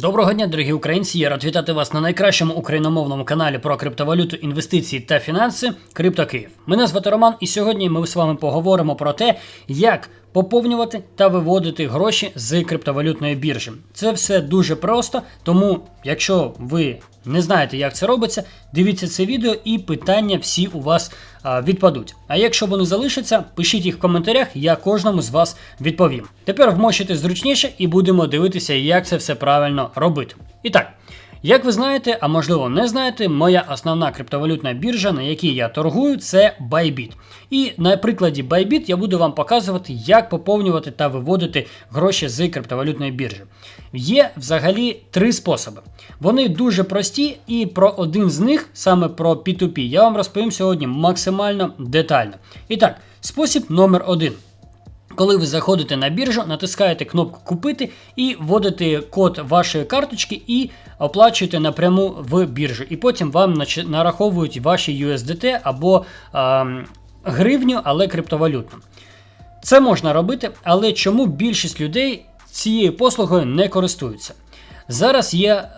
Доброго дня, дорогі українці! Я рад вітати вас на найкращому україномовному каналі про криптовалюту, інвестиції та фінанси Крипто Київ. Мене звати Роман, і сьогодні ми з вами поговоримо про те, як поповнювати та виводити гроші з криптовалютної біржі. Це все дуже просто, тому якщо ви не знаєте, як це робиться, дивіться це відео і питання всі у вас відпадуть. А якщо вони залишаться, пишіть їх в коментарях, я кожному з вас відповім. Тепер вмощуйте зручніше і будемо дивитися, як це все правильно робити. І так. Як ви знаєте, а можливо не знаєте, моя основна криптовалютна біржа, на якій я торгую, це Bybit. І на прикладі Bybit я буду вам показувати, як поповнювати та виводити гроші з криптовалютної біржі. Є взагалі три способи. Вони дуже прості, і про один з них, саме про P2P, я вам розповім сьогодні максимально детально. І так, спосіб номер один. Коли ви заходите на біржу, натискаєте кнопку Купити і вводите код вашої карточки і оплачуєте напряму в біржу. І потім вам нараховують ваші USDT або а, гривню, але криптовалютну. Це можна робити, але чому більшість людей цією послугою не користуються? Зараз є е,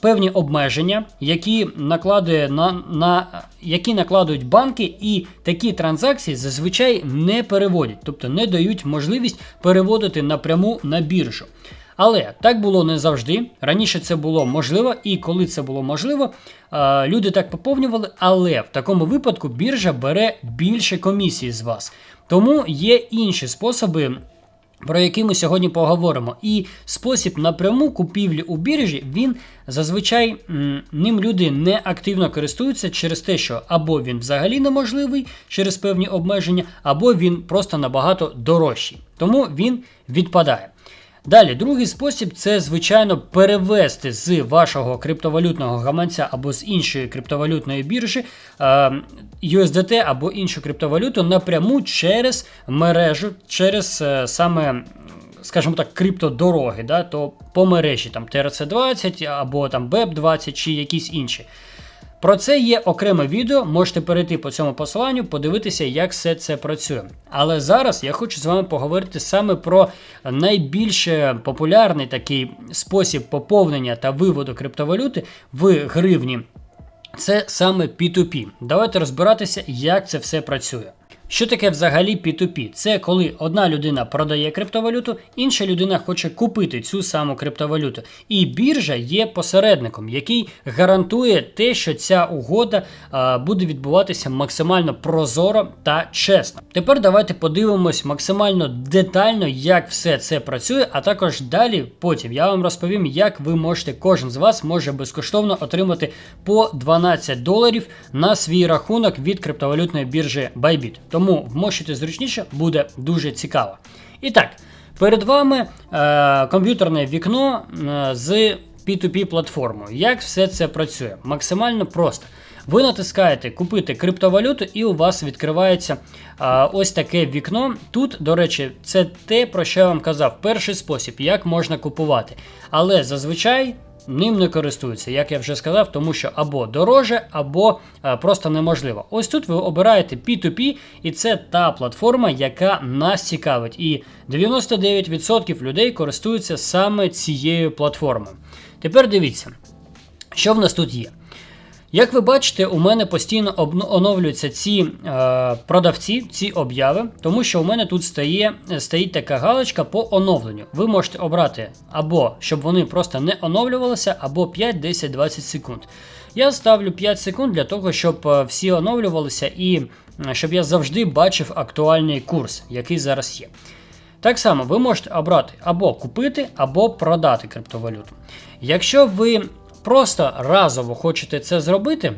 певні обмеження, які накладує на, на які накладують банки, і такі транзакції зазвичай не переводять, тобто не дають можливість переводити напряму на біржу. Але так було не завжди. Раніше це було можливо, і коли це було можливо, е, люди так поповнювали. Але в такому випадку біржа бере більше комісії з вас. Тому є інші способи про які ми сьогодні поговоримо. І спосіб напряму купівлі у біржі, він зазвичай ним люди не активно користуються через те, що або він взагалі неможливий через певні обмеження, або він просто набагато дорожчий. Тому він відпадає. Далі, другий спосіб це, звичайно, перевести з вашого криптовалютного гаманця або з іншої криптовалютної біржі е, USDT або іншу криптовалюту напряму через мережу, через е, саме, скажімо так, криптодороги, да, то по мережі там TRC20 або там BEP20 чи якісь інші. Про це є окреме відео, можете перейти по цьому посиланню, подивитися, як все це працює. Але зараз я хочу з вами поговорити саме про найбільш популярний такий спосіб поповнення та виводу криптовалюти в гривні. Це саме P2P. Давайте розбиратися, як це все працює. Що таке взагалі P2P? Це коли одна людина продає криптовалюту, інша людина хоче купити цю саму криптовалюту. І біржа є посередником, який гарантує те, що ця угода буде відбуватися максимально прозоро та чесно. Тепер давайте подивимось максимально детально, як все це працює, а також далі потім я вам розповім, як ви можете, кожен з вас може безкоштовно отримати по 12 доларів на свій рахунок від криптовалютної біржі Bybit. Тому вмощуйте зручніше, буде дуже цікаво. І так, перед вами е, комп'ютерне вікно е, з P2P платформою. Як все це працює? Максимально просто. Ви натискаєте купити криптовалюту, і у вас відкривається а, ось таке вікно. Тут, до речі, це те, про що я вам казав, перший спосіб, як можна купувати. Але зазвичай ним не користуються, як я вже сказав, тому що або дороже, або а, просто неможливо. Ось тут ви обираєте P2P, і це та платформа, яка нас цікавить. І 99% людей користуються саме цією платформою. Тепер дивіться, що в нас тут є. Як ви бачите, у мене постійно оновлюються ці е, продавці, ці обяви, тому що у мене тут стає, стоїть така галочка по оновленню. Ви можете обрати або щоб вони просто не оновлювалися, або 5, 10, 20 секунд. Я ставлю 5 секунд для того, щоб е, всі оновлювалися і щоб я завжди бачив актуальний курс, який зараз є. Так само ви можете обрати або купити, або продати криптовалюту. Якщо ви просто разово хочете це зробити,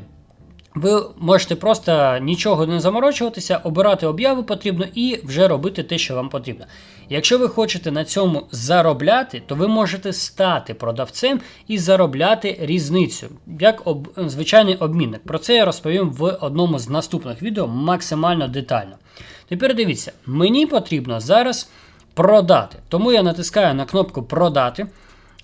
ви можете просто нічого не заморочуватися, обирати об'яву потрібно і вже робити те, що вам потрібно. Якщо ви хочете на цьому заробляти, то ви можете стати продавцем і заробляти різницю, як об, звичайний обмінник. Про це я розповім в одному з наступних відео максимально детально. Тепер дивіться, мені потрібно зараз продати. Тому я натискаю на кнопку Продати,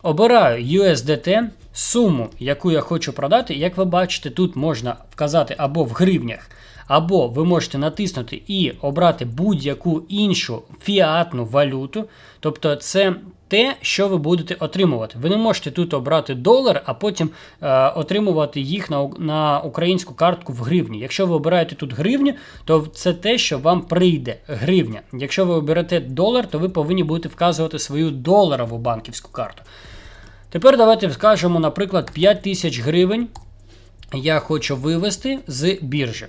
обираю USDT суму, яку я хочу продати. Як ви бачите, тут можна вказати або в гривнях, або ви можете натиснути і обрати будь-яку іншу фіатну валюту. Тобто, це те, що ви будете отримувати. Ви не можете тут обрати долар, а потім е, отримувати їх на на українську картку в гривні. Якщо ви обираєте тут гривню, то це те, що вам прийде гривня. Якщо ви оберете долар, то ви повинні будете вказувати свою доларову банківську карту. Тепер давайте скажемо, наприклад, 5 тисяч гривень я хочу вивести з біржі.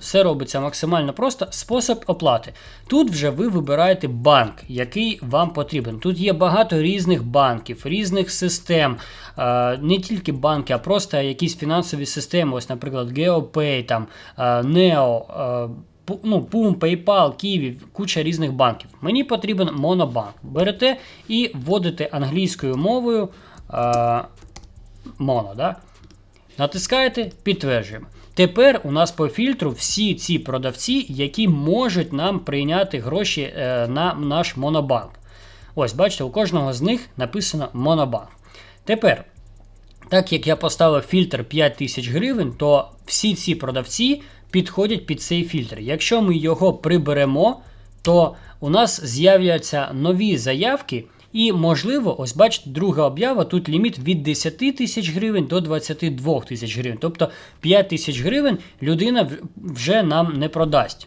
Все робиться максимально просто. Спосіб оплати. Тут вже ви вибираєте банк, який вам потрібен. Тут є багато різних банків, різних систем. Не тільки банки, а просто якісь фінансові системи. Ось, наприклад, GeoPay, там, Neo, ну, Pum, PayPal, Kiwi, куча різних банків. Мені потрібен монобанк. Берете і вводите англійською мовою моно. Да? Натискаєте, підтверджуємо. Тепер у нас по фільтру всі ці продавці, які можуть нам прийняти гроші е, на наш монобанк. Ось, бачите, у кожного з них написано монобанк. Тепер, так як я поставив фільтр 5 тисяч гривень, то всі ці продавці підходять під цей фільтр. Якщо ми його приберемо, то у нас з'являться нові заявки, і, можливо, ось бачите, друга об'ява, тут ліміт від 10 тисяч гривень до 22 тисяч гривень. Тобто 5 тисяч гривень людина вже нам не продасть.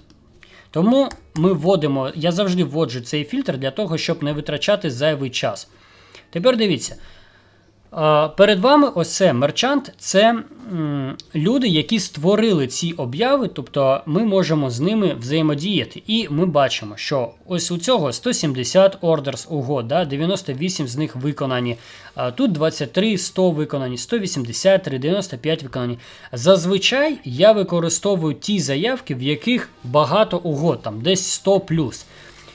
Тому ми вводимо, я завжди вводжу цей фільтр для того, щоб не витрачати зайвий час. Тепер дивіться. Перед вами ось це мерчант це люди, які створили ці обяви, тобто ми можемо з ними взаємодіяти. І ми бачимо, що ось у цього 170 orders угод, да, 98 з них виконані. Тут 23, 100 виконані, 183, 95 виконані. Зазвичай я використовую ті заявки, в яких багато угод, там десь 100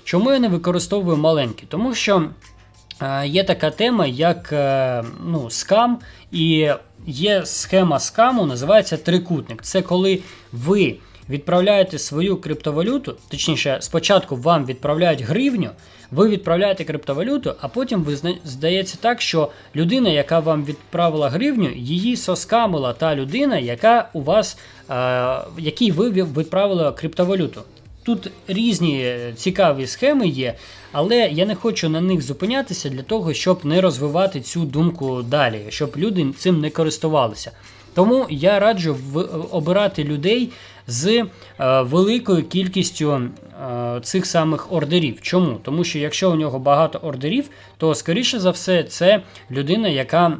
Чому я не використовую маленькі? Тому що. Е, є така тема, як е, ну, скам, і є схема скаму, називається трикутник. Це коли ви відправляєте свою криптовалюту, точніше, спочатку вам відправляють гривню, ви відправляєте криптовалюту, а потім ви здається так, що людина, яка вам відправила гривню, її соскамила та людина, яка у вас, е, якій ви відправили криптовалюту. Тут різні цікаві схеми є, але я не хочу на них зупинятися для того, щоб не розвивати цю думку далі, щоб люди цим не користувалися. Тому я раджу обирати людей з е, великою кількістю е, цих самих ордерів. Чому? Тому що якщо у нього багато ордерів, то скоріше за все це людина, яка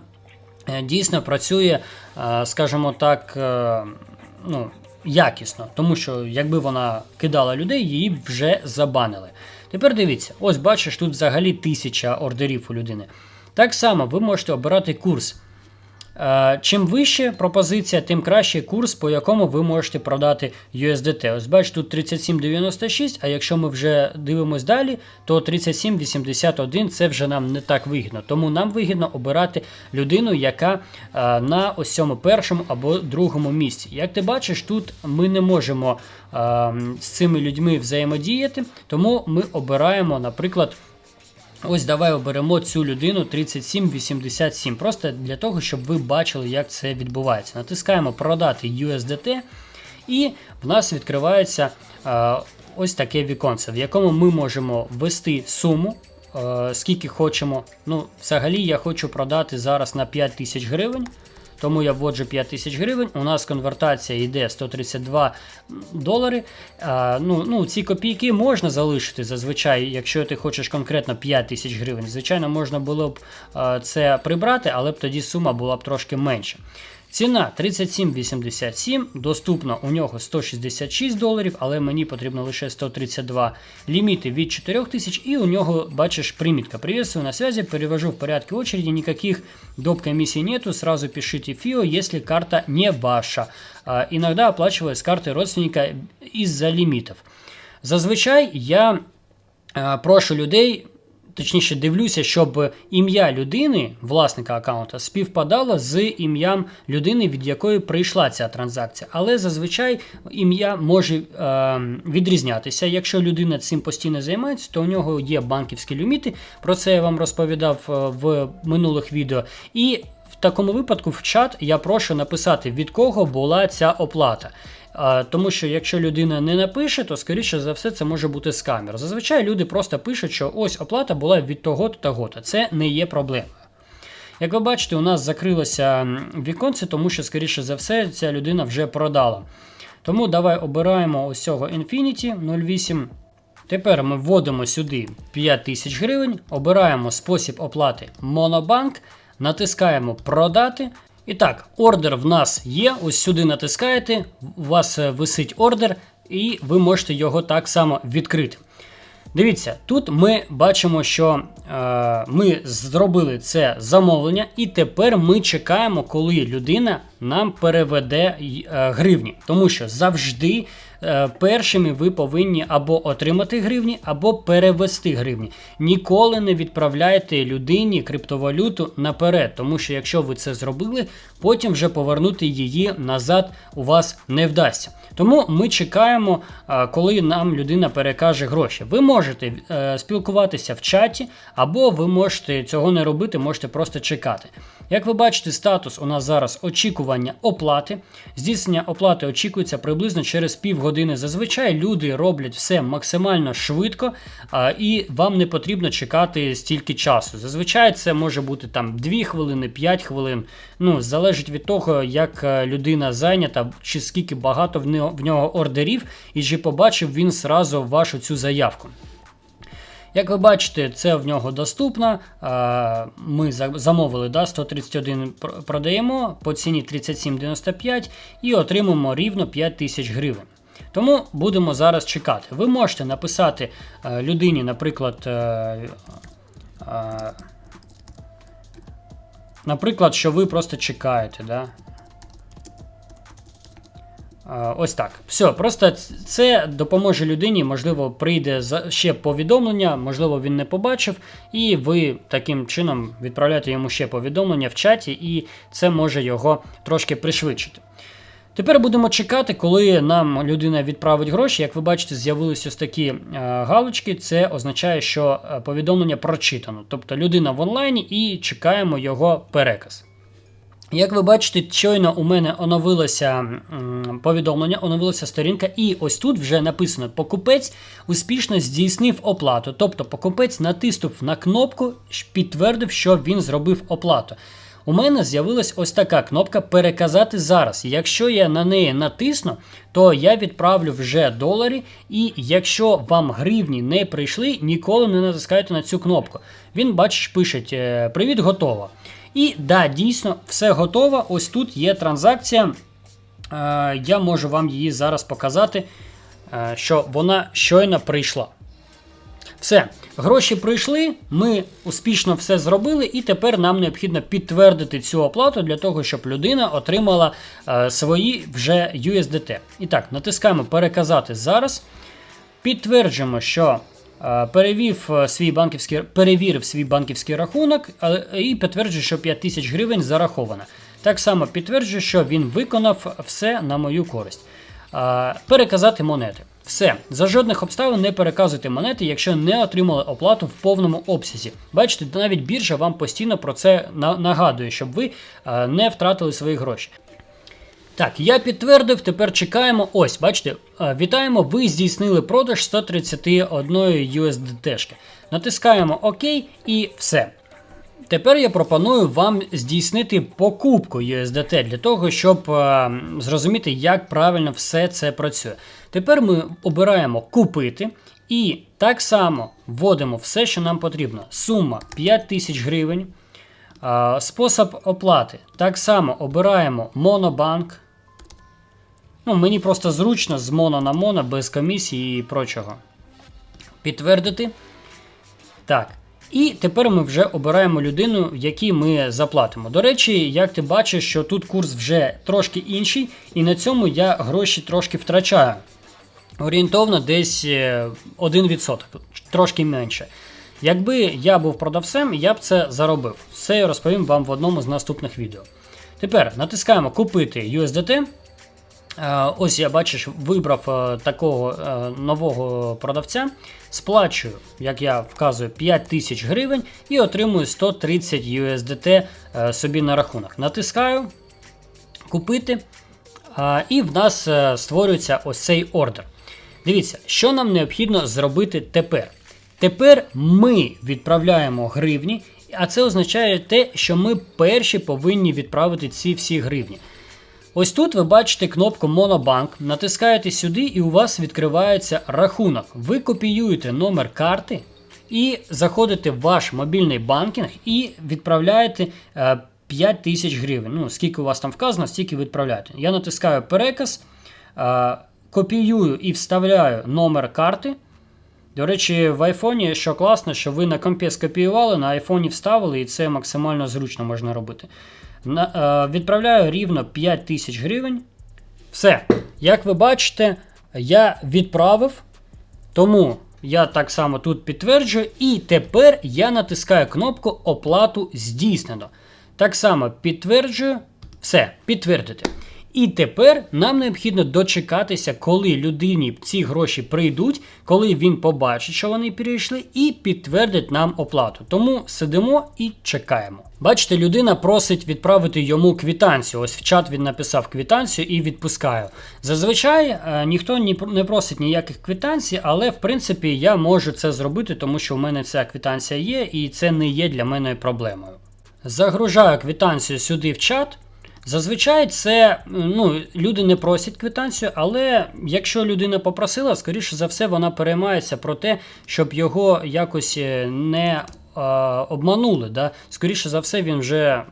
е, дійсно працює, е, скажімо так, е, ну, якісно, тому що якби вона кидала людей, її вже забанили. Тепер дивіться, ось бачиш, тут взагалі тисяча ордерів у людини. Так само ви можете обирати курс. Е, чим вище пропозиція, тим краще курс, по якому ви можете продати USDT. Ось бачите, тут 37,96, а якщо ми вже дивимось далі, то 37,81 це вже нам не так вигідно. Тому нам вигідно обирати людину, яка е, на ось цьому першому або другому місці. Як ти бачиш, тут ми не можемо е, з цими людьми взаємодіяти, тому ми обираємо, наприклад. Ось давай оберемо цю людину 3787. Просто для того, щоб ви бачили, як це відбувається. Натискаємо продати USDT, і в нас відкривається ось таке віконце, в якому ми можемо ввести суму, скільки хочемо. Ну, Взагалі я хочу продати зараз на 5 тисяч гривень. Тому я вводжу 5 тисяч гривень. У нас конвертація йде 132 долари. А, ну, ну, Ці копійки можна залишити зазвичай, якщо ти хочеш конкретно 5 тисяч гривень. Звичайно, можна було б а, це прибрати, але б тоді сума була б трошки менша. Ціна 37,87, доступно у нього 166 доларів, але мені потрібно лише 132 ліміти від 4 тисяч, і у нього, бачиш, примітка. Приветствую на связи, перевожу в порядке очереди, никаких доп. комиссий нету, сразу пишите ФИО, если карта не ваша. А, иногда оплачиваю с карты родственника из-за лімітів. Зазвичай я прошу людей точніше дивлюся, щоб ім'я людини, власника аккаунта, співпадало з ім'ям людини, від якої прийшла ця транзакція. Але зазвичай ім'я може е, відрізнятися. Якщо людина цим постійно займається, то у нього є банківські ліміти. Про це я вам розповідав е, в минулих відео. І в такому випадку в чат я прошу написати, від кого була ця оплата. Тому що якщо людина не напише, то скоріше за все це може бути скамер. Зазвичай люди просто пишуть, що ось оплата була від того-то того-то. Це не є проблемою. Як ви бачите, у нас закрилося віконце, тому що, скоріше за все, ця людина вже продала. Тому давай обираємо ось цього Infinity 08. Тепер ми вводимо сюди 5000 гривень, обираємо спосіб оплати Monobank, натискаємо Продати. І так, ордер в нас є. Ось сюди натискаєте, у вас е, висить ордер, і ви можете його так само відкрити. Дивіться, тут ми бачимо, що е, ми зробили це замовлення, і тепер ми чекаємо, коли людина нам переведе е, гривні. Тому що завжди першими ви повинні або отримати гривні, або перевести гривні. Ніколи не відправляйте людині криптовалюту наперед, тому що якщо ви це зробили, потім вже повернути її назад у вас не вдасться. Тому ми чекаємо, е, коли нам людина перекаже гроші. Ви можете е, спілкуватися в чаті, або ви можете цього не робити, можете просто чекати. Як ви бачите, статус у нас зараз очікування оплати. Здійснення оплати очікується приблизно через півгодини. Зазвичай люди роблять все максимально швидко, і вам не потрібно чекати стільки часу. Зазвичай це може бути там 2 хвилини, 5 хвилин. Ну, залежить від того, як е, людина зайнята, чи скільки багато в нього ордерів, і чи побачив він зразу вашу цю заявку. Як ви бачите, це в нього доступно. Ми замовили да, 131 продаємо по ціні 37,95 і отримаємо рівно 5 тисяч гривень. Тому будемо зараз чекати. Ви можете написати е, людині, наприклад, е, е, наприклад, що ви просто чекаєте. Да? Ось так. Все, просто це допоможе людині, можливо, прийде ще повідомлення, можливо, він не побачив, і ви таким чином відправляєте йому ще повідомлення в чаті, і це може його трошки пришвидшити. Тепер будемо чекати, коли нам людина відправить гроші. Як ви бачите, з'явилися ось такі е, галочки. Це означає, що е, повідомлення прочитано. Тобто людина в онлайні і чекаємо його переказ. Як ви бачите, щойно у мене оновилося повідомлення, оновилася сторінка, і ось тут вже написано: покупець успішно здійснив оплату. Тобто покупець натиснув на кнопку, підтвердив, що він зробив оплату. У мене з'явилась ось така кнопка Переказати зараз. Якщо я на неї натисну, то я відправлю вже долари. І якщо вам гривні не прийшли, ніколи не натискайте на цю кнопку. Він, бачиш, пише: «Е, Привіт, готово. І да, дійсно, все готово. Ось тут є транзакція. Е, я можу вам її зараз показати, е, що вона щойно прийшла. Все, гроші прийшли, ми успішно все зробили, і тепер нам необхідно підтвердити цю оплату для того, щоб людина отримала е, свої вже USDT. І так, натискаємо Переказати зараз. Підтверджуємо, що перевів е, свій банківський, перевірив свій банківський рахунок і підтверджує, що 5 тисяч гривень зараховано. Так само підтверджує, що він виконав все на мою користь. Е, переказати монети. Все, за жодних обставин не переказуйте монети, якщо не отримали оплату в повному обсязі. Бачите, навіть біржа вам постійно про це нагадує, щоб ви не втратили свої гроші. Так, я підтвердив, тепер чекаємо. Ось, бачите, вітаємо, ви здійснили продаж 131 USDT. Натискаємо ОК і все. Тепер я пропоную вам здійснити покупку USDT для того, щоб е, зрозуміти, як правильно все це працює. Тепер ми обираємо купити і так само вводимо все, що нам потрібно. Сума 5000 гривень. Е, спосіб оплати. Так само обираємо Монобанк. Ну, Мені просто зручно з моно на моно, без комісії і прочого. Підтвердити. Так. І тепер ми вже обираємо людину, якій ми заплатимо. До речі, як ти бачиш, що тут курс вже трошки інший, і на цьому я гроші трошки втрачаю. Орієнтовно десь 1%, е, трошки менше. Якби я був продавцем, я б це заробив. Все я розповім вам в одному з наступних відео. Тепер натискаємо купити USDT. Е, Ось я бачиш, вибрав е, такого е, нового продавця, сплачую, як я вказую, 5 тисяч гривень і отримую 130 USDT собі на рахунок. Натискаю купити, і в нас створюється ось цей ордер. Дивіться, що нам необхідно зробити тепер. Тепер ми відправляємо гривні, а це означає те, що ми перші повинні відправити ці всі гривні. Ось тут ви бачите кнопку Монобанк, натискаєте сюди, і у вас відкривається рахунок. Ви копіюєте номер карти і заходите в ваш мобільний банкінг і відправляєте е, 5 тисяч гривень. Ну, скільки у вас там вказано, стільки відправляєте. Я натискаю переказ, е, копіюю і вставляю номер карти. До речі, в айфоні, що класно, що ви на компі скопіювали, на айфоні вставили, і це максимально зручно можна робити. Е, відправляю рівно 5 тисяч гривень. Все. Як ви бачите, я відправив, тому я так само тут підтверджую, і тепер я натискаю кнопку Оплату здійснено. Так само підтверджую, все, підтвердити. І тепер нам необхідно дочекатися, коли людині ці гроші прийдуть, коли він побачить, що вони перейшли, і підтвердить нам оплату. Тому сидимо і чекаємо. Бачите, людина просить відправити йому квитанцію. Ось в чат він написав квитанцію і відпускаю. Зазвичай е, ніхто не просить ніяких квитанцій, але в принципі я можу це зробити, тому що в мене ця квитанція є, і це не є для мене проблемою. Загружаю квитанцію сюди в чат. Зазвичай це ну, люди не просять квитанцію, але якщо людина попросила, скоріше за все, вона переймається про те, щоб його якось е, не е, обманули. Да? Скоріше за все, він вже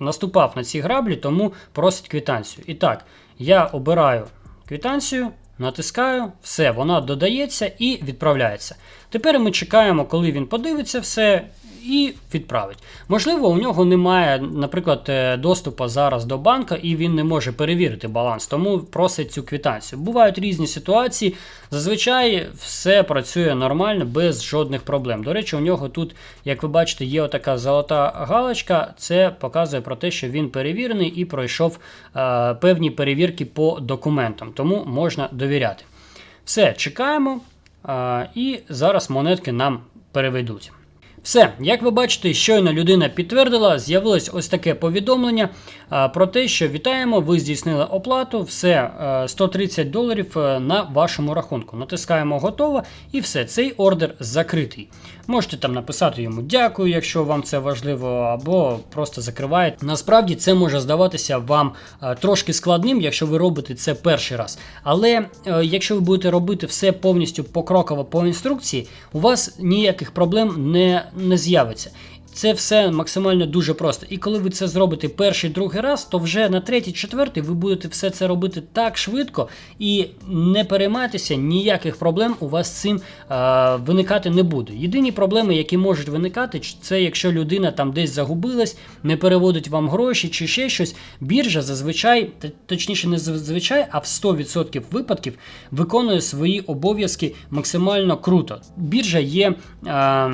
наступав на ці граблі, тому просить квитанцію. І так, я обираю квитанцію, натискаю, все, вона додається і відправляється. Тепер ми чекаємо, коли він подивиться все і відправить. Можливо, у нього немає, наприклад, е, доступу зараз до банка, і він не може перевірити баланс, тому просить цю квитанцію. Бувають різні ситуації. Зазвичай все працює нормально, без жодних проблем. До речі, у нього тут, як ви бачите, є отака золота галочка. Це показує про те, що він перевірений і пройшов е, певні перевірки по документам, тому можна довіряти. Все, чекаємо, е, і зараз монетки нам переведуть. Все, як ви бачите, щойно людина підтвердила, з'явилось ось таке повідомлення про те, що вітаємо, ви здійснили оплату, все, е, 130 доларів е, на вашому рахунку. Натискаємо готово і все, цей ордер закритий. Можете там написати йому дякую, якщо вам це важливо, або просто закриваєте. Насправді це може здаватися вам е, трошки складним, якщо ви робите це перший раз. Але е, якщо ви будете робити все повністю покроково по інструкції, у вас ніяких проблем не, не з'явиться. Це все максимально дуже просто. І коли ви це зробите перший другий раз, то вже на третій, четвертий ви будете все це робити так швидко і не переймайтеся, ніяких проблем у вас з цим е, виникати не буде. Єдині проблеми, які можуть виникати, це якщо людина там десь загубилась, не переводить вам гроші чи ще щось. Біржа зазвичай, точніше, не зазвичай, а в 100% випадків виконує свої обов'язки максимально круто. Біржа є. Е,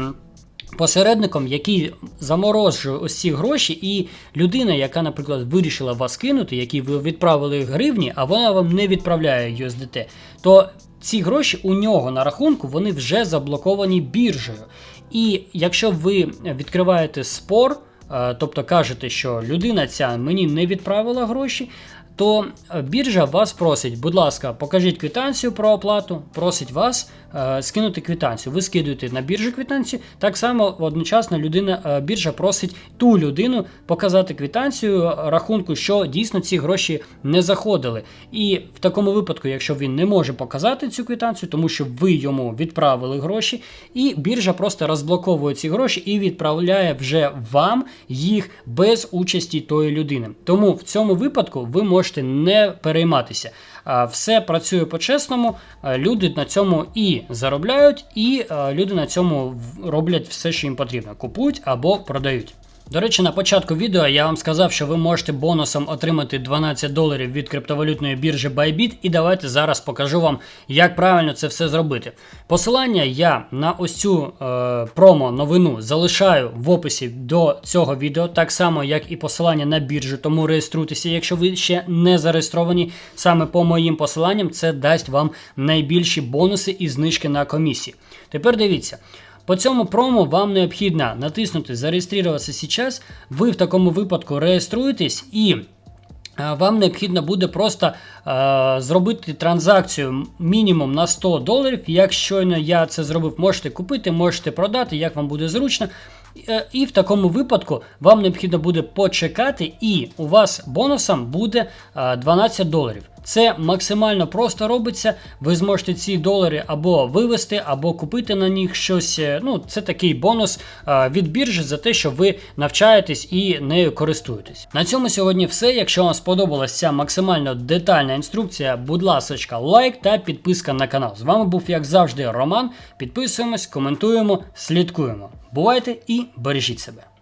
посередником, який заморожує ось ці гроші, і людина, яка, наприклад, вирішила вас кинути, якій ви відправили гривні, а вона вам не відправляє USDT, то ці гроші у нього на рахунку вони вже заблоковані біржею. І якщо ви відкриваєте спор, е, тобто кажете, що людина ця мені не відправила гроші, то е, біржа вас просить, будь ласка, покажіть квитанцію про оплату, просить вас е, скинути квитанцію. Ви скидуєте на біржу квитанцію. Так само одночасно людина, е, біржа просить ту людину показати квитанцію е, рахунку, що дійсно ці гроші не заходили. І в такому випадку, якщо він не може показати цю квитанцію, тому що ви йому відправили гроші, і біржа просто розблоковує ці гроші і відправляє вже вам їх без участі тої людини. Тому в цьому випадку ви можете не перейматися. Все працює по-чесному, люди на цьому і заробляють, і люди на цьому роблять все, що їм потрібно: купують або продають. До речі, на початку відео я вам сказав, що ви можете бонусом отримати 12 доларів від криптовалютної біржі Bybit, і давайте зараз покажу вам, як правильно це все зробити. Посилання я на ось цю е, промо-новину залишаю в описі до цього відео, так само як і посилання на біржу, тому реєструйтеся, якщо ви ще не зареєстровані саме по моїм посиланням, це дасть вам найбільші бонуси і знижки на комісії. Тепер дивіться. По цьому промо вам необхідно натиснути Зареєструватися зараз. Ви в такому випадку реєструєтесь і. е, Вам необхідно буде просто е, зробити транзакцію мінімум на 100 доларів. Як щойно я це зробив, можете купити, можете продати, як вам буде зручно. Е, І в такому випадку вам необхідно буде почекати, і у вас бонусом буде е, 12 доларів. Це максимально просто робиться. Ви зможете ці долари або вивести, або купити на них щось. Е, Ну, це такий бонус е, від біржі за те, що ви навчаєтесь і нею користуєтесь. На цьому сьогодні все. Якщо вам сподобалася ця максимально детальна інструкція, будь ласка, лайк та підписка на канал. З вами був, як завжди, Роман. Підписуємось, коментуємо, слідкуємо. Бувайте і бережіть себе.